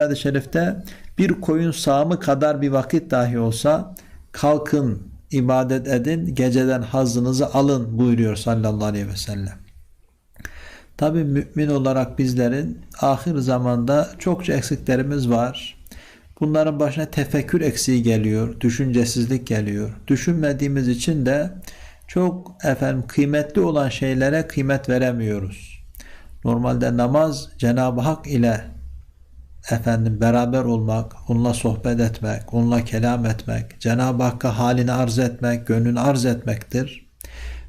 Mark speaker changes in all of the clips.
Speaker 1: hadis-i şerifte bir koyun sağımı kadar bir vakit dahi olsa kalkın ibadet edin geceden hazzınızı alın buyuruyor sallallahu aleyhi ve sellem. Tabi mümin olarak bizlerin ahir zamanda çokça eksiklerimiz var. Bunların başına tefekkür eksiği geliyor, düşüncesizlik geliyor. Düşünmediğimiz için de çok efendim kıymetli olan şeylere kıymet veremiyoruz. Normalde namaz Cenab-ı Hak ile efendim beraber olmak, onunla sohbet etmek, onunla kelam etmek, Cenab-ı Hakk'a halini arz etmek, gönlünü arz etmektir.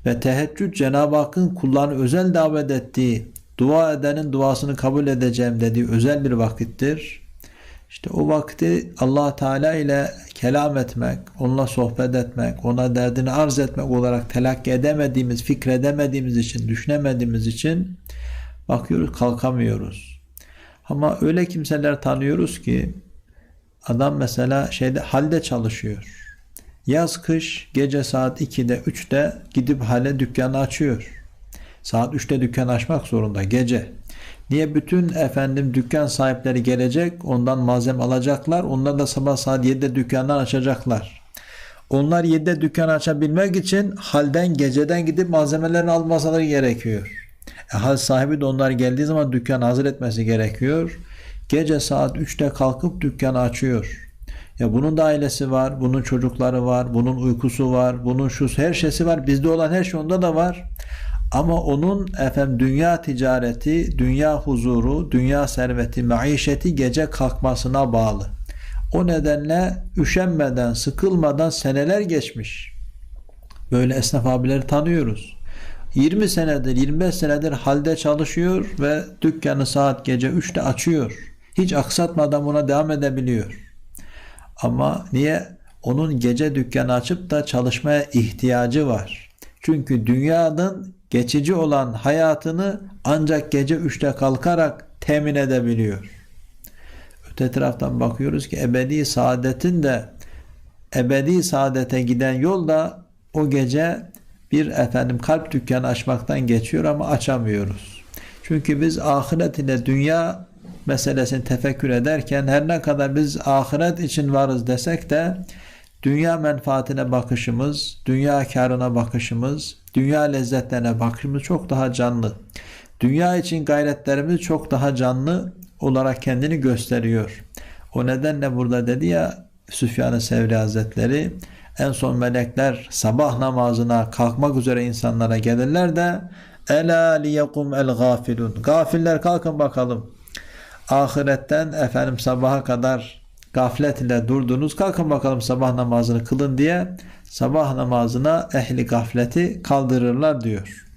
Speaker 1: Ve teheccüd Cenab-ı Hakk'ın kullarını özel davet ettiği, dua edenin duasını kabul edeceğim dediği özel bir vakittir. İşte o vakti allah Teala ile kelam etmek, onunla sohbet etmek, ona derdini arz etmek olarak telakki edemediğimiz, fikredemediğimiz için, düşünemediğimiz için bakıyoruz kalkamıyoruz. Ama öyle kimseler tanıyoruz ki adam mesela şeyde halde çalışıyor. Yaz kış gece saat 2'de 3'te gidip hale dükkanı açıyor. Saat 3'te dükkan açmak zorunda gece. Niye bütün efendim dükkan sahipleri gelecek ondan malzeme alacaklar. Onlar da sabah saat 7'de dükkanlar açacaklar. Onlar 7'de dükkan açabilmek için halden geceden gidip malzemelerini almasaları gerekiyor. E, hal sahibi de onlar geldiği zaman dükkan hazır etmesi gerekiyor. Gece saat 3'te kalkıp dükkanı açıyor. Ya bunun da ailesi var, bunun çocukları var, bunun uykusu var, bunun şu her şeysi var. Bizde olan her şey onda da var. Ama onun efendim dünya ticareti, dünya huzuru, dünya serveti, maişeti gece kalkmasına bağlı. O nedenle üşenmeden, sıkılmadan seneler geçmiş. Böyle esnaf abileri tanıyoruz. 20 senedir, 25 senedir halde çalışıyor ve dükkanı saat gece 3'te açıyor. Hiç aksatmadan buna devam edebiliyor. Ama niye? Onun gece dükkanı açıp da çalışmaya ihtiyacı var. Çünkü dünyanın geçici olan hayatını ancak gece 3'te kalkarak temin edebiliyor. Öte taraftan bakıyoruz ki ebedi saadetin de ebedi saadete giden yol da o gece bir efendim kalp dükkanı açmaktan geçiyor ama açamıyoruz. Çünkü biz ahiret ile dünya meselesini tefekkür ederken her ne kadar biz ahiret için varız desek de dünya menfaatine bakışımız, dünya karına bakışımız, dünya lezzetlerine bakışımız çok daha canlı. Dünya için gayretlerimiz çok daha canlı olarak kendini gösteriyor. O nedenle burada dedi ya Süfyan-ı Sevri Hazretleri en son melekler sabah namazına kalkmak üzere insanlara gelirler de Ela liyekum el gafilun. Gafiller kalkın bakalım. Ahiretten efendim sabaha kadar gaflet ile durdunuz. Kalkın bakalım sabah namazını kılın diye sabah namazına ehli gafleti kaldırırlar diyor.